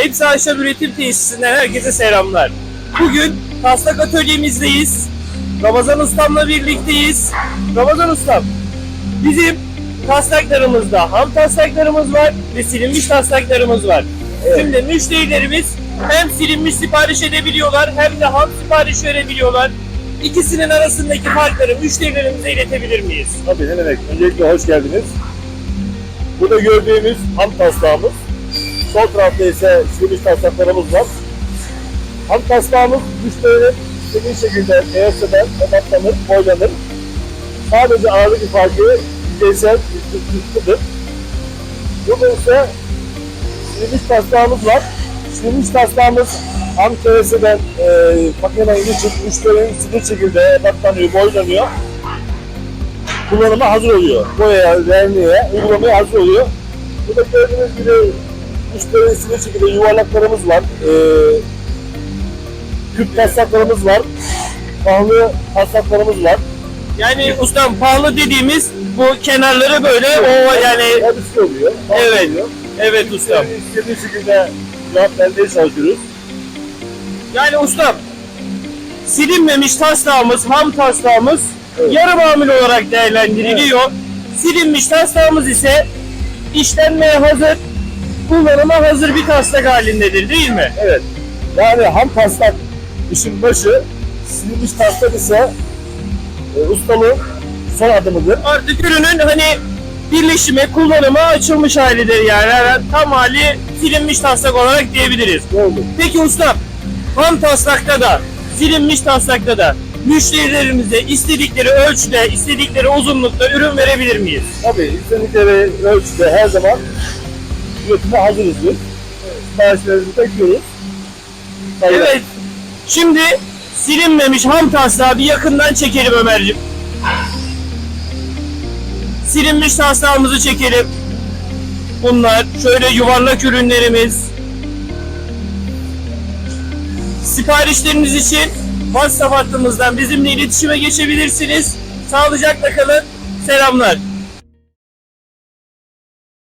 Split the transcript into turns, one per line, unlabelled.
Hepsi Ahşap Üretim Tesisi'nden herkese selamlar. Bugün taslak atölyemizdeyiz. Ramazan Ustam'la birlikteyiz. Ramazan Ustam, bizim taslaklarımızda ham taslaklarımız var ve silinmiş taslaklarımız var. Şimdi müşterilerimiz hem silinmiş sipariş edebiliyorlar hem de ham sipariş verebiliyorlar. İkisinin arasındaki farkları müşterilerimize iletebilir miyiz?
Tabii ne demek. Öncelikle hoş geldiniz. Burada gördüğümüz ham taslağımız. Sol tarafta ise silinmiş taslaklarımız var. Ham taslağımız müşterinin istediği şekilde ES'den ebatlanır, boylanır. Sadece ağırlık farkı yüzeysel üstüdür. Burada ise silinmiş taslağımız var. Silinmiş taslağımız ham KS'den e, makineye geçip müşterinin istediği şekilde ebatlanıyor, boylanıyor kullanıma hazır oluyor. Boyaya, verniğe, uygulamaya hazır oluyor. Burada gördüğünüz gibi müşteri istediği şekilde yuvarlaklarımız var. Ee, küp taslaklarımız var. Pahalı taslaklarımız var.
Yani ustam pahalı dediğimiz bu kenarları böyle o yani
Hepsi oluyor. pahalı
Evet.
oluyor.
evet ustam.
Müşteri istediği şekilde cevap vermeye çalışıyoruz.
Yani ustam silinmemiş taslağımız, ham taslağımız
Evet.
yarı mamul olarak değerlendiriliyor. Silinmiş taslağımız ise işlenmeye hazır, kullanıma hazır bir taslak halindedir değil mi?
Evet. Yani ham taslak işin başı, silinmiş taslak ise e, ustalığın son adımıdır.
Artık ürünün hani birleşime, kullanıma açılmış halidir yani. Yani tam hali silinmiş taslak olarak diyebiliriz.
Doğru.
Peki ustam, ham taslakta da, silinmiş taslakta da müşterilerimize istedikleri ölçüde, istedikleri uzunlukta ürün verebilir miyiz?
Tabii istedikleri ölçüde her zaman üretime hazırız biz. Siparişlerimizi bekliyoruz. Sayılar.
Evet. Şimdi silinmemiş ham taslağı bir yakından çekelim Ömerciğim. Silinmiş taslağımızı çekelim. Bunlar şöyle yuvarlak ürünlerimiz. Siparişleriniz için WhatsApp hattımızdan bizimle iletişime geçebilirsiniz. Sağlıcakla kalın. Selamlar.